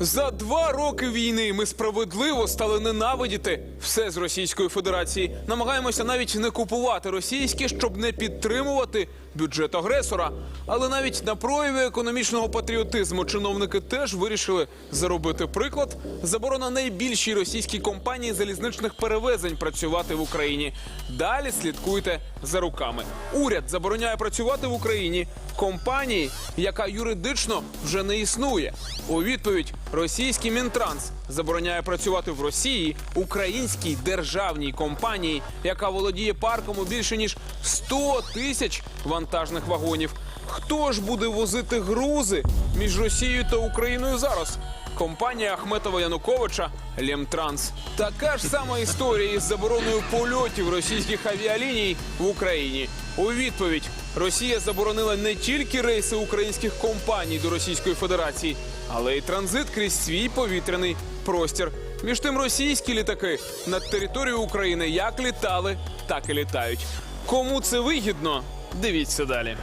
За два роки війни ми справедливо стали ненавидіти все з Російської Федерації. Намагаємося навіть не купувати російське, щоб не підтримувати бюджет агресора. Але навіть на прояві економічного патріотизму чиновники теж вирішили заробити приклад. Заборона найбільшій російській компанії залізничних перевезень працювати в Україні. Далі слідкуйте за руками. Уряд забороняє працювати в Україні компанії, яка юридично вже не існує. У відповідь російський Мінтранс забороняє працювати в Росії українській державній компанії, яка володіє парком у більше ніж 100 тисяч вантажних вагонів. Хто ж буде возити грузи між Росією та Україною зараз? Компанія Ахметова Януковича Лемтранс. Така ж сама історія із забороною польотів російських авіаліній в Україні. У відповідь Росія заборонила не тільки рейси українських компаній до Російської Федерації, але й транзит крізь свій повітряний простір. Між тим, російські літаки над територією України як літали, так і літають. Кому це вигідно? Дивіться далі.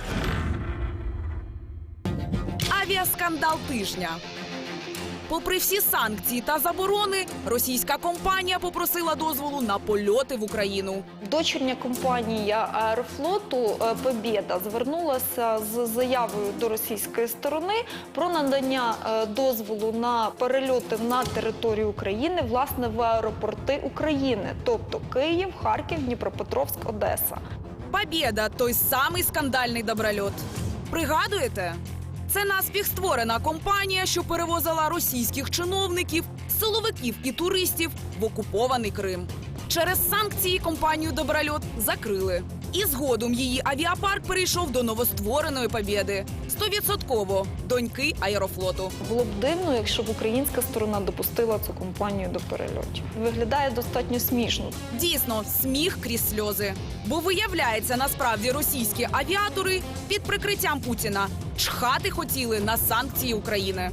Авіаскандал тижня. Попри всі санкції та заборони, російська компанія попросила дозволу на польоти в Україну. Дочірня компанія Аерофлоту е, Побєда звернулася з заявою до російської сторони про надання е, дозволу на перельоти на територію України, власне, в аеропорти України, тобто Київ, Харків, Дніпропетровськ, Одеса. Побєда той самий скандальний доброльот. Пригадуєте? Це наспіх створена компанія, що перевозила російських чиновників, силовиків і туристів в окупований Крим. Через санкції компанію Доброльот закрили. І згодом її авіапарк перейшов до новоствореної Побєди. Стовідсотково доньки аерофлоту. Було б дивно, якщо б українська сторона допустила цю компанію до перельотів. Виглядає достатньо смішно. Дійсно, сміх крізь сльози. Бо виявляється, насправді російські авіатори під прикриттям Путіна чхати хотіли на санкції України.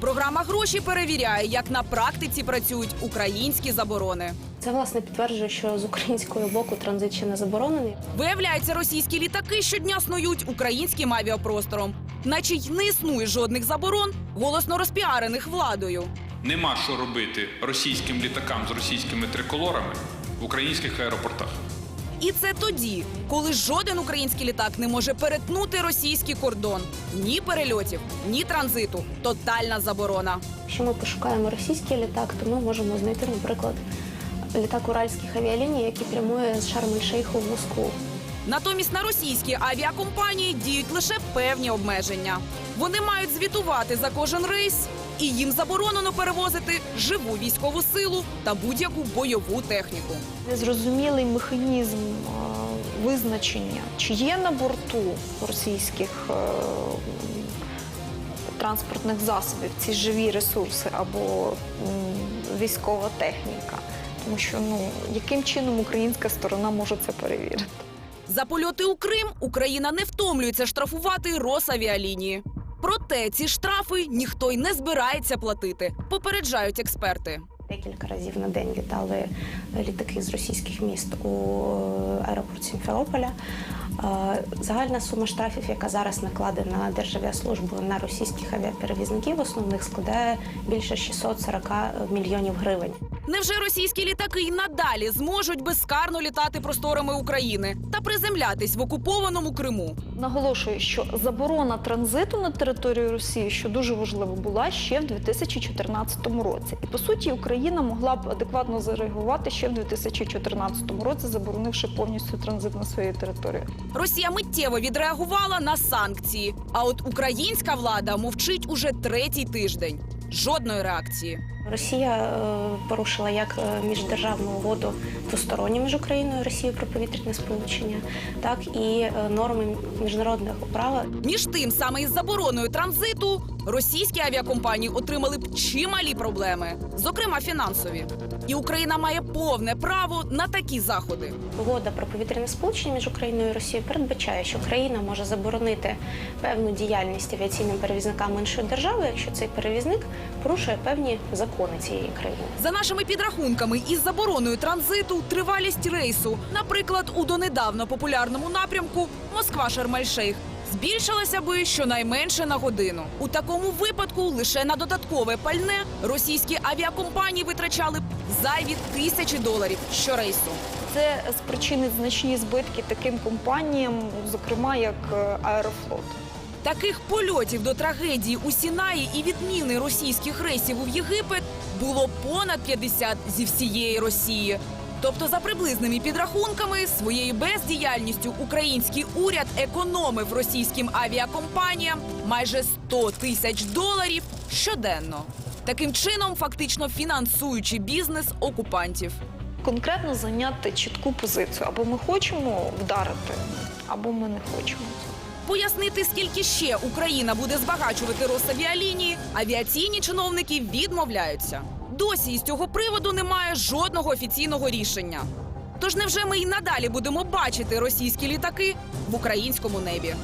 Програма гроші перевіряє, як на практиці працюють українські заборони. Це власне підтверджує, що з українського боку транзит ще не заборонений. Виявляється, російські літаки щодня снують українським авіапростором, наче й не існує жодних заборон, голосно розпіарених владою. Нема що робити російським літакам з російськими триколорами в українських аеропортах. І це тоді, коли жоден український літак не може перетнути російський кордон. Ні перельотів, ні транзиту. Тотальна заборона. Якщо ми пошукаємо російський літак, то ми можемо знайти, наприклад, літак уральських авіаліній, який прямує з Шарм-ель-Шейху в Москву. Натомість на російські авіакомпанії діють лише певні обмеження. Вони мають звітувати за кожен рейс, і їм заборонено перевозити живу військову силу та будь-яку бойову техніку. Незрозумілий механізм е, визначення, чи є на борту російських е, транспортних засобів ці живі ресурси або військова техніка. Тому що ну яким чином українська сторона може це перевірити? За польоти у Крим Україна не втомлюється штрафувати Росавіалінії. Проте ці штрафи ніхто й не збирається платити, попереджають експерти. Декілька разів на день літали літаки з російських міст у е, аеропорт Сімферополя. Е, Загальна сума штрафів, яка зараз накладена на Державіаслужбу на російських авіаперевізників, основних складає більше 640 мільйонів гривень. Невже російські літаки й надалі зможуть безкарно літати просторами України та приземлятись в окупованому Криму? Наголошую, що заборона транзиту на територію Росії, що дуже важливо, була ще в 2014 році. І по суті, Україна могла б адекватно зареагувати ще в 2014 році, заборонивши повністю транзит на своїй території. Росія миттєво відреагувала на санкції. А от українська влада мовчить уже третій тиждень. Жодної реакції. Росія е, порушила як е, міждержавну угоду двосторонню між Україною і Росією про повітряне сполучення, так і е, норми міжнародного права. Між тим, саме із забороною транзиту російські авіакомпанії отримали б чималі проблеми, зокрема фінансові. І Україна має повне право на такі заходи. Угода про повітряне сполучення між Україною і Росією передбачає, що країна може заборонити певну діяльність авіаційним перевізникам іншої держави, якщо цей перевізник порушує певні закони цієї країни. За нашими підрахунками, із забороною транзиту тривалість рейсу, наприклад, у донедавно популярному напрямку Москва-Шарм-ель-Шейх, збільшилася би щонайменше на годину. У такому випадку лише на додаткове пальне російські авіакомпанії витрачали б зайві тисячі доларів щорейсу. Це спричинить значні збитки таким компаніям, зокрема як е, Аерофлот. Таких польотів до трагедії у Сінаї і відміни російських рейсів у Єгипет було понад 50 зі всієї Росії. Тобто, за приблизними підрахунками, своєю бездіяльністю український уряд економив російським авіакомпаніям майже 100 тисяч доларів щоденно. Таким чином, фактично фінансуючи бізнес окупантів. Конкретно зайняти чітку позицію. Або ми хочемо вдарити, або ми не хочемо. Пояснити, скільки ще Україна буде збагачувати Росавіалінії, авіаційні чиновники відмовляються. Досі із цього приводу немає жодного офіційного рішення. Тож невже ми й надалі будемо бачити російські літаки в українському небі?